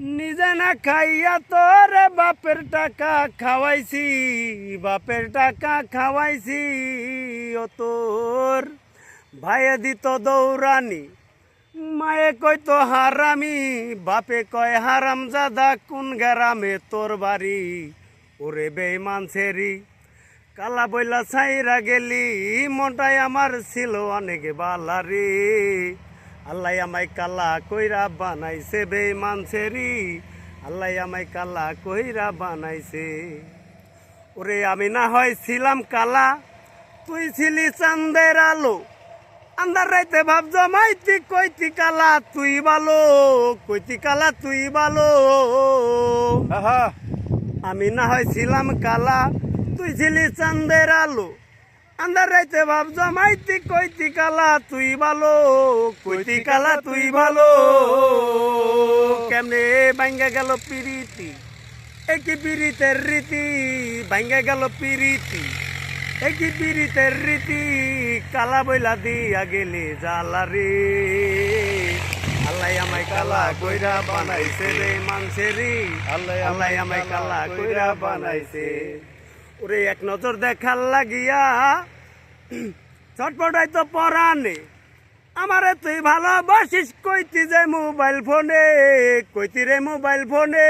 নিজে না খাইয়া তোরে বাপের টাকা খাওয়াইছি, বাপের টাকা খাওয়াইছি। ও তোর ভাইয়ে দিত দৌড়ানি, মায়ে কই তো হারামি, বাপে কয় হারাম জাদা কোন গ্রামে তোর বাড়ি? ওরে বেইমান ছেড়ি, কালা বইলা ছাইরা গেলি মনটাই আমার ছিল অনেক বালারি। আল্লাহ আমায় কালা কইরা বানাইছে বেইমান ছেড়ি। আল্লাহ আমায় কালা কইরা বানাইছে। ওরে আমি না হয় ছিলাম কালা তুই ছিলি চান্দের আলো। আন্দার রাইতে ভাব জমাইতি কইতি কালা তুই ভালো কইতি কালা তুই ভালো। আহা। আমি না হয় ছিলাম কালা তুই ছিলি চান্দের আলো। আন্দার রাইতে ভাব জমাইতি কইতি কালা তুই ভালো কইতি কালা তুই ভালো। কেমনে ভাঙ্গা গেল পিরিতি একই পিরিতের রীতি ভাঙ্গা গেল পিরিতি একই পিরিতের রীতি কালা বইলা দিয়া গেলে জালা রে। আল্লাহ আমায় কালা কইরা বানাইছে রে মানসেরি আল্লাহ আল্লাহ আমায় কালা কইরা বানাইছে। ওরে এক নজর দেখার লাগিয়া, ছটপটাই তো পরানে আমারে তুই ভালোবাসিস, কইতি যে মোবাইল ফোনে, কইতি রে মোবাইল ফোনে।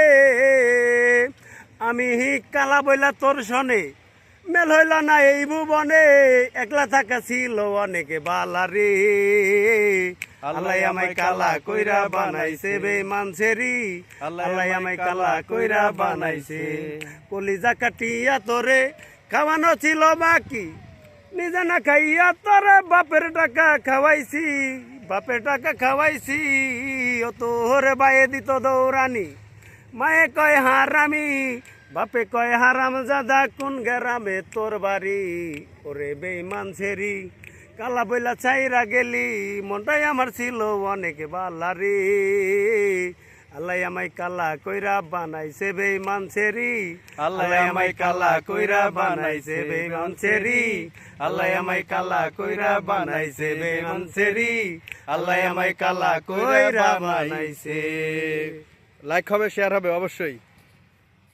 আমি হি কালা বইলা তোর শনে মেল হইল না এই ভুবনে, একলা থাকা ছিল অনেকে বালা রে। আল্লাহ আমায় কালা কইরা বানাইছে বে মানসেরি আল্লাহ আমায় কালা কইরা বানাইছে। কলিজা কাটিয়া তোরে খাওয়ানো ছিল বাকি। নিজে না খাইয়া তোরে বাপের টাকা খাওয়াইছি। বাপের টাকা খাওয়াইছি ও তোরে বাইয়ে দিত দৌড়ানি। মায়ে কয় হারামি। বাপে কয় হারাম জাদা কোন গ্রামে তোর বাড়ি? ওরে বেইমান ছেড়ি। কালা বইলা চাইরা গেলি মনটাই আমার ছিল অনেক বালারি। আল্লাহ আমায় কালা কইরা বানাইছে বেইমান ছেড়ি। আল্লাহ আমায় কালা কইরা বানাইছে বেঈমান ছেড়ি। আল্লাহ আমায় কালা কইরা বানাইছে বেইমান ছেড়ি। আল্লাহ আমায় কালা কইরা বানাইছে। লাইক হবে শেয়ার হবে অবশ্যই।